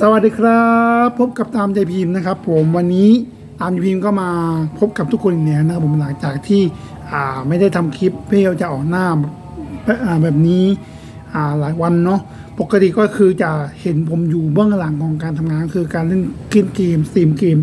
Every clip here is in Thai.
สวัสดีครับ พบกับตามใจพิมพ์นะครับ ผมวันนี้ตามใจพิมพ์ก็มาพบกับทุกคนอีกแล้วนะครับผมหลังจากที่อ่าไม่ได้ทำคลิปเพื่อจะออกหน้าแบบนี้อ่าหลายวันเนาะปกติก็คือจะเห็นผมอยู่เบื้องหลังของการทำงานคือการเล่นเกมเกมสตรีมเกม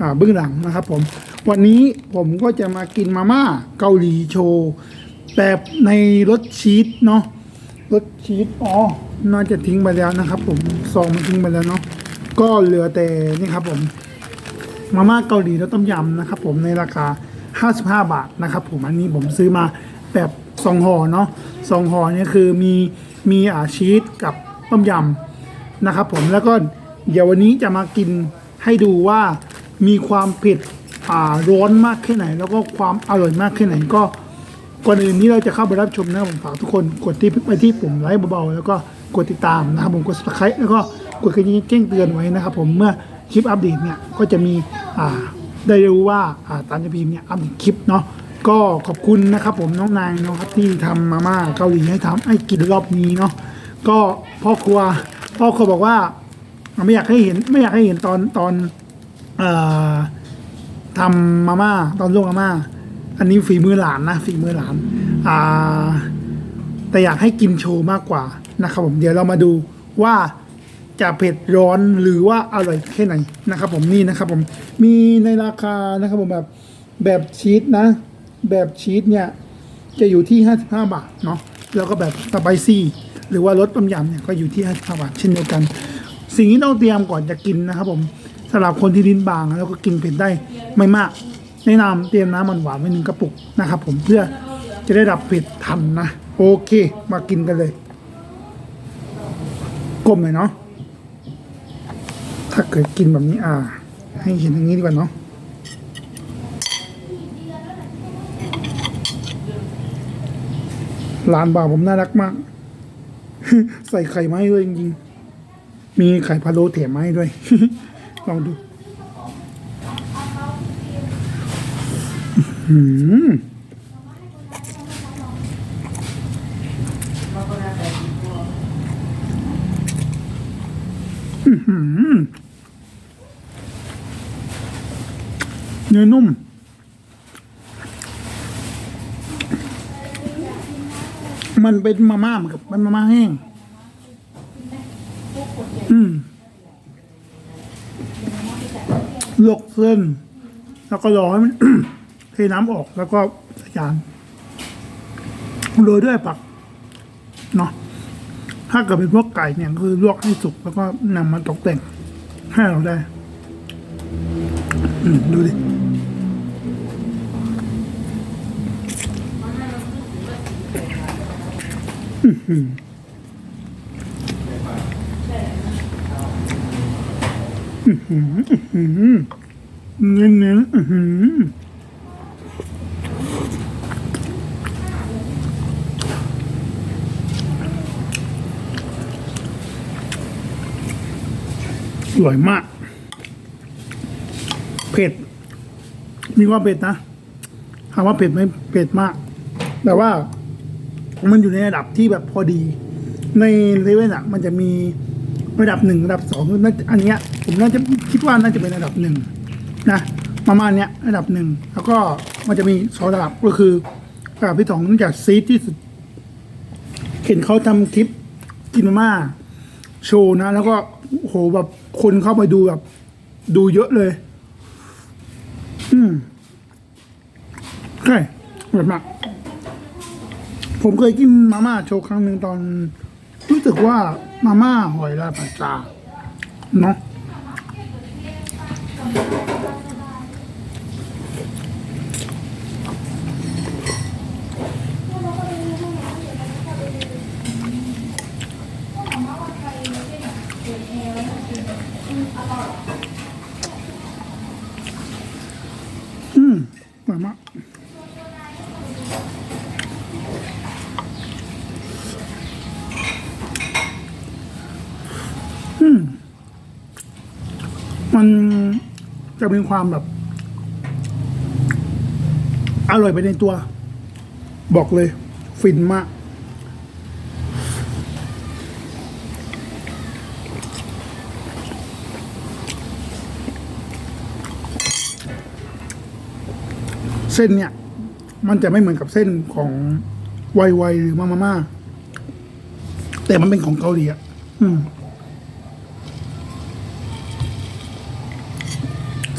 อ่าเบื้องหลังนะครับผมวันนี้ผมก็จะมากินมาม่าเกาหลีโชว์แบบในรสชีสเนาะ รสชีสอ๋อน่าจะทิ้งไปแล้วนะครับ ผมซองมันทิ้งไปแล้วเนาะก็เหลือแต่นี่ครับ ผมมาม่าเกาหลีรสต้มยำนะครับ ผมในราคา 55 บาทนะครับ ผมอันนี้ผมซื้อมาแบบสองห่อเนาะสองห่อเนี่ยคือมีมีอาชีสกับต้มยำนะครับ ผมแล้วก็เดี๋ยววันนี้จะมากินให้ดูว่ามีความเผ็ดอ่าร้อนมากแค่ไหน แล้วก็ความอร่อยมากแค่ไหนก็ ก่อนอื่นนี้เราจะเข้าไปรับชมนะครับผมฝากทุกคนกดที่ไปที่ปุ่มไลค์เบาๆแล้วก็กดติดตามนะครับผมกด subscribe แล้วก็กดกระดิ่งแจ้งเตือนไว้นะครับ ผมเมื่อคลิปอัปเดตเนี่ยก็จะมีอ่าได้รู้ว่าอ่าตามจะพิมพ์เนี่ยอัปเดตคลิปเนาะก็ขอบคุณนะครับผมน้องนายเนาะครับที่ทำมาม่าเกาหลีให้ทำให้กินรอบนี้เนาะก็พ่อครัวพ่อครัวบอกว่าไม่อยากให้เห็นไม่อยากให้เห็นตอนตอนเอ่อทำมาม่าตอนลวกมาม่า อันนี้ฝีมือหลานนะฝีมือหลานอ่าแต่อยากให้กินโชว์มากกว่านะครับผมเดี๋ยวเรามาดูว่าจะเผ็ดร้อนหรือว่าอร่อยแค่ไหนนะครับ ผมนี่นะครับ ผมมีในราคานะครับผมแบบแบบชีสนะ แบบชีสเนี่ยจะอยู่ที่ 55 บาทเนาะแล้วก็แบบสไปซี่ หรือว่ารสต้มยำเนี่ยก็อยู่ที่ 55 บาทเช่นเดียวกัน สิ่งที่ต้องเตรียมก่อนจะกินนะครับ ผมสำหรับคนที่ลิ้นบางแล้วก็กินเผ็ดได้ไม่มาก แนะนำเตรียมน้ำมันหวานไว้หนึ่งกระปุกนะครับผมเพื่อจะได้ดับเผ็ดทันนะ โอเค มากินกันเลยก้มหน่อยเนาะถ้าเกิดกินแบบนี้อ่า ให้เห็นอย่างนี้ดีกว่าเนาะหลานบ่าวผมน่ารักมาก ใส่ไข่มาให้ด้วยจริงๆ มีไข่พะโล้แถมมาให้ด้วย ลองดู อื้อหืออื้อหือเนื้อนุ่ม มันเป็นมาม่าเหมือนกับมันมาม่าแห้ง อืมลวกเส้น แล้วก็รอให้มัน เทน้ำออกแล้วก็ใส่จานโรยด้วยผักเนาะถ้าเกิดเป็นพวกไก่เนี่ยคือลวกให้สุกแล้วก็นำมาตกแต่งให้เราได้อืมดูดิเน้นเน้นๆ อื้อหืออร่อยมาก เผ็ด มีความเผ็ดนะถามว่าเผ็ดไหมเผ็ดมาก แต่ว่ามันอยู่ในระดับที่แบบพอดี ในเลเว่นอะ มันจะมีระดับหนึ่งระดับสองน่าจะอันเนี้ย ผมน่าจะคิดว่าน่าจะเป็นระดับหนึ่งนะประมาณเนี้ยระดับหนึ่งแล้วก็มันจะมีสองระดับก็คือระดับที่สองนื่องจากซีดที่สุดเห็นเขาทำคลิปกินมาม่าโชว์นะ แล้วก็ โหแบบคนเข้าไปดูแบบ ดูเยอะเลย อืมใช่อร่อยมากผมเคยกินมาม่าโชว์ครั้งหนึ่งตอน รู้สึกว่ามาม่าหอยลายผัดชาเนาะ มันจะมีความแบบ อร่อยไปในตัว บอกเลย ฟินมาก เส้นเนี่ย มันจะไม่เหมือนกับเส้นของไวไวหรือมามาม่าแต่มันเป็นของเกาหลีอะ อืม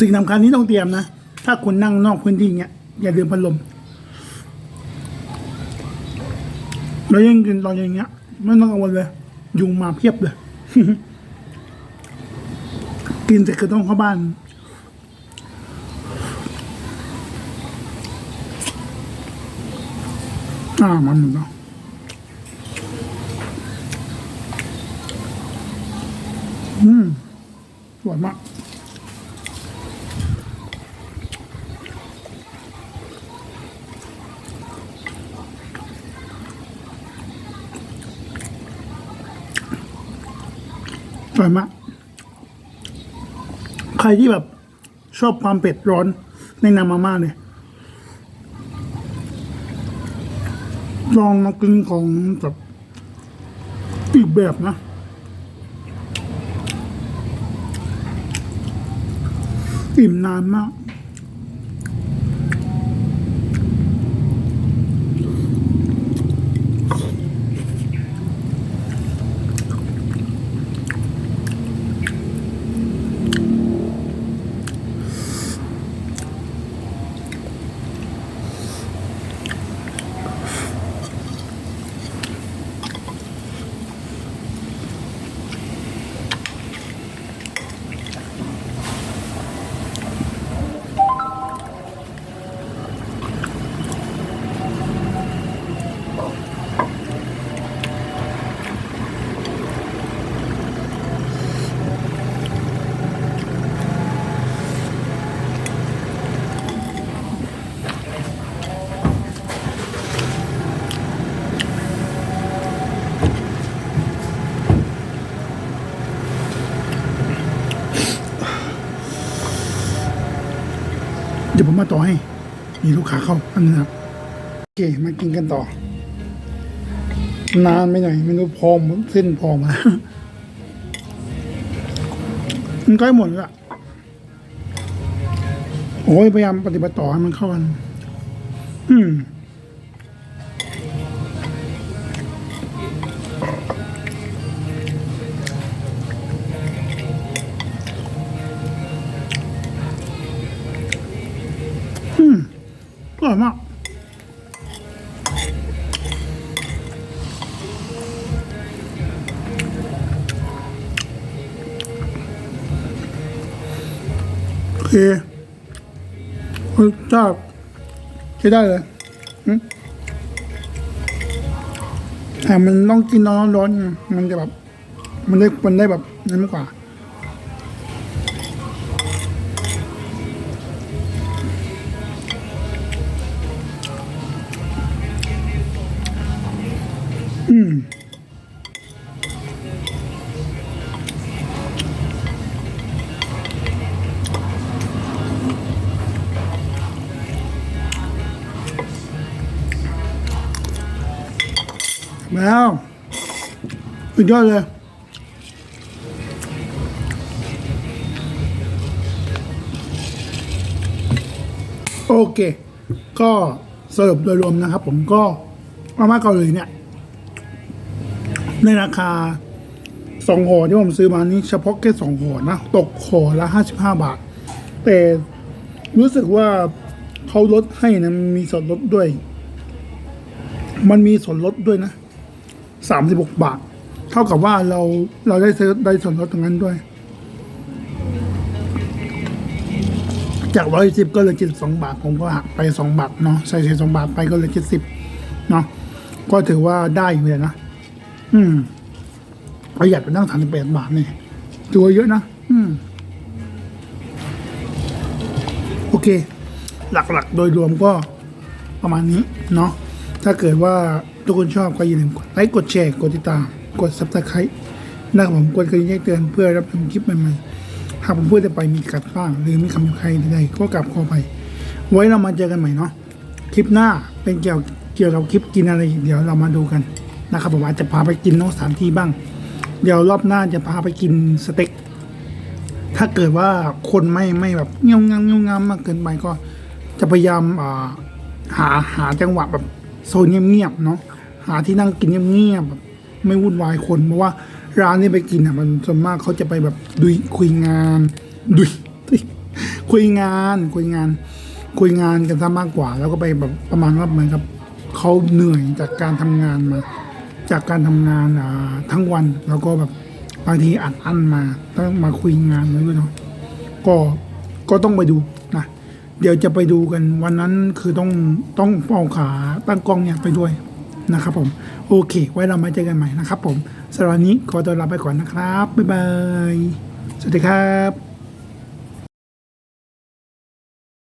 สิ่งสำคัญที่ต้องเตรียมนะ ถ้าคุณนั่งนอกพื้นที่เนี้ยอย่าลืมพัดลมแล้วยังกินตอนอย่างเงี้ยไม่ต้องกังวลเลย ยุงมาเพียบเลย กินเสร็จก็ต้องเข้าบ้าน อ่ามันเนาะอืมสวยมาก อร่อยมาก ใครที่แบบชอบความเผ็ดร้อนในนามาม่าเนี่ยลองมากินของแบบอีกแบบนะ อิ่มนานมาก เดี๋ยวผมมาต่อให้ มีลูกค้าเข้าอันนี้ครับ โอเค มากินกันต่อ นานไม่หน่อยไม่รู้พอมเส้นพอมามันใกล้หมดแล้วล่ะโอ้ยพยายามปฏิบัติต่อให้มันเข้ากัน อืม ร่อยมากโอเครสชาติใช้ได้เลยอืมแต่มันต้องกินร้อนร้อนๆมันจะแบบ มันได้มันได้แบบนั้นมากกว่า อืมแล้วสุดยอดเลย โอเค ก็สรุปโดยรวมนะครับผมก็มาม่าเกาหลีเนี่ย ในราคาสองห่อที่ผมซื้อมานี้เฉพาะแค่สองห่อนะตกห่อละห้าสิบห้าบาท แต่รู้สึกว่าเขาลดให้นะมีส่วนลดด้วย มันมีส่วนลดด้วยนะสามสิบหกบาท เท่ากับว่าเราเราได้ซื้อได้ส่วนลดตรงนั้นด้วย จากร้อยสิบก็เลยเจ็ดสองบาท ผมก็หักไปสองบาทเนาะใส่เศษสองบาทไปก็เลยเจ็ดสิบเนาะก็ถือว่าได้อยู่เลยนะ อืมประหยัดไปตั้งสามสิบแปดบาทนี่ถือว่าเยอะนะอืม โอเค หลักๆ โดยรวมก็ประมาณนี้ เนาะถ้าเกิดว่าทุกคนชอบก็อย่าลืมกดไลค์กดแชร์กดติดตาม กด subscribe นะครับผมกดกระดิ่งแจ้งเตือนเพื่อรับชมคลิปใหม่ๆหากผมพูดจะไปมีกัดบ้าง หรือมีคำหยาบคายใดๆก็กลับขอไป ไว้เรามาเจอกันใหม่เนาะคลิปหน้าเป็นเกี่ยวเกี่ยวกับคลิปกินอะไร เดี๋ยวเรามาดูกัน นะครับผมอาจจะพาไปกินนอกสถานที่บ้าง เดี๋ยวรอบหน้าจะพาไปกินสเต็ก ถ้าเกิดว่าคนไม่ไม่แบบเงี้ยวงเงี้ยงามากเกินไปก็จะพยายามาหาหาจังหวะแบบโซนเงียบๆเนาะหาที่นั่งกินเงียบๆแบบไม่วุ่นวายคนเพราะว่าร้านที่ไปกินอะมันส่วนมากเขาจะไปแบบดุยคุยงานดุยคุยงานคุยงาน คุยงานกันซะมากกว่า แล้วก็ไปแบบประมาณว่าเหมือนกับเขาเหนื่อยจากการทำงานมา จากการทำงานอ่าทั้งวันแล้วก็แบบบางทีอัดอั้นมาต้องมาคุยงานด้วยเนาะก็ก็ต้องไปดูนะเดี๋ยวจะไปดูกันวันนั้นคือต้องต้องเอาขาตั้งกล้องเนี่ยไปด้วยนะครับผม โอเค ไว้เรามาเจอกันใหม่นะครับผมสำหรับวันนี้ขอตัวลาไปก่อนนะครับ บ๊ายบาย สวัสดีครับ